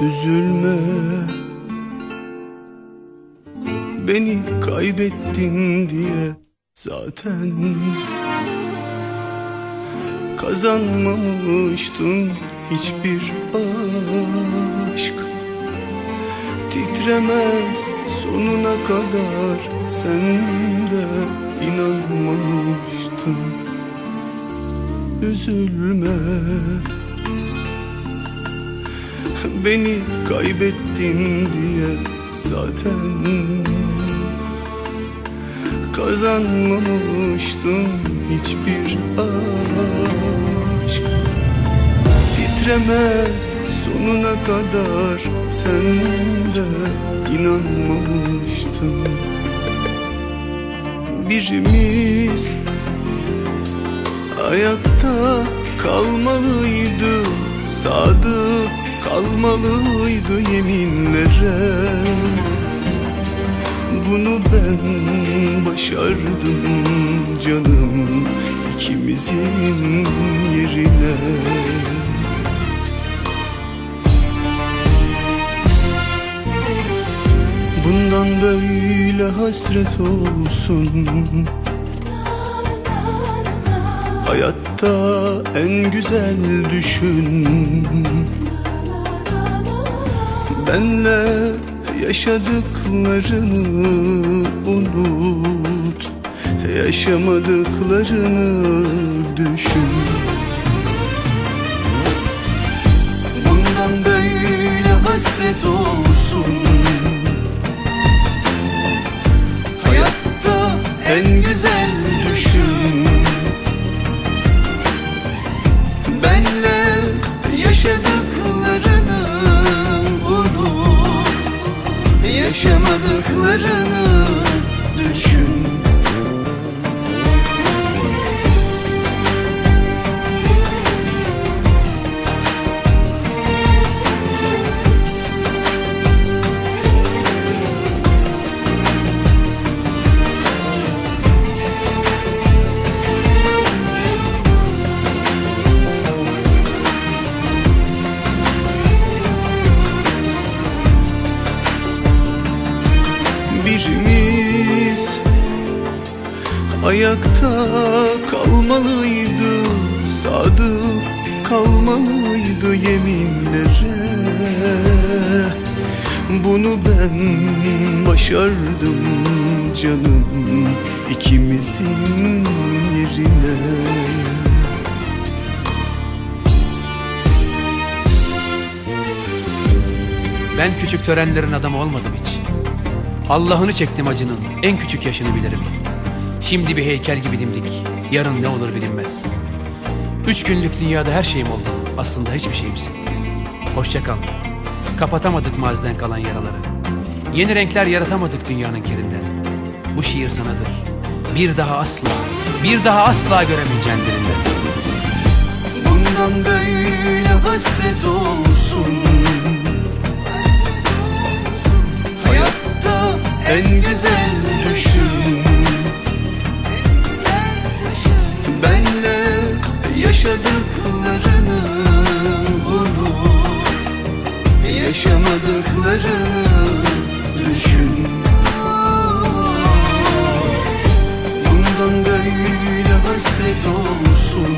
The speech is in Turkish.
Üzülme Beni kaybettin diye zaten Kazanmamıştın hiçbir aşk. Titremez sonuna kadar sen de inanmamıştın Üzülme. Beni kaybettin diye zaten Kazanmamıştım hiçbir aşk. Titremez sonuna kadar sen de inanmamıştın Birimiz ayakta kalmalıydı Sadık kalmalıydı yeminlere Bunu ben başardım canım ikimizin yerine. Bundan böyle hasret olsun. Hayatta en güzel düşün. Benle yaşadıklarını unut. Yaşamadıklarını düşün. Bundan böyle hasret olsun Yaşamadıklarını düşün Ayakta kalmalıydı Sadık kalmalıydı yeminlere Bunu ben başardım canım ikimizin yerine Ben küçük törenlerin adamı olmadım hiç. Allah'ını çektim acının, en küçük yaşını bilirim. Şimdi bir heykel gibi dimdik, yarın ne olur bilinmez. Üç günlük dünyada her şeyim oldu, aslında hiçbir şeyimsin. Hoşça kal. Kapatamadık maziden kalan yaraları. Yeni renkler yaratamadık dünyanın kirinden. Bu şiir sanadır. Bir daha asla, bir daha asla göremeyeceğin dilinden. Bundan böyle hasret olsun Hayatta en güzel düşün yaşadıklarını unut Yaşamadıklarını düşün. Bundan böyle hasret olsun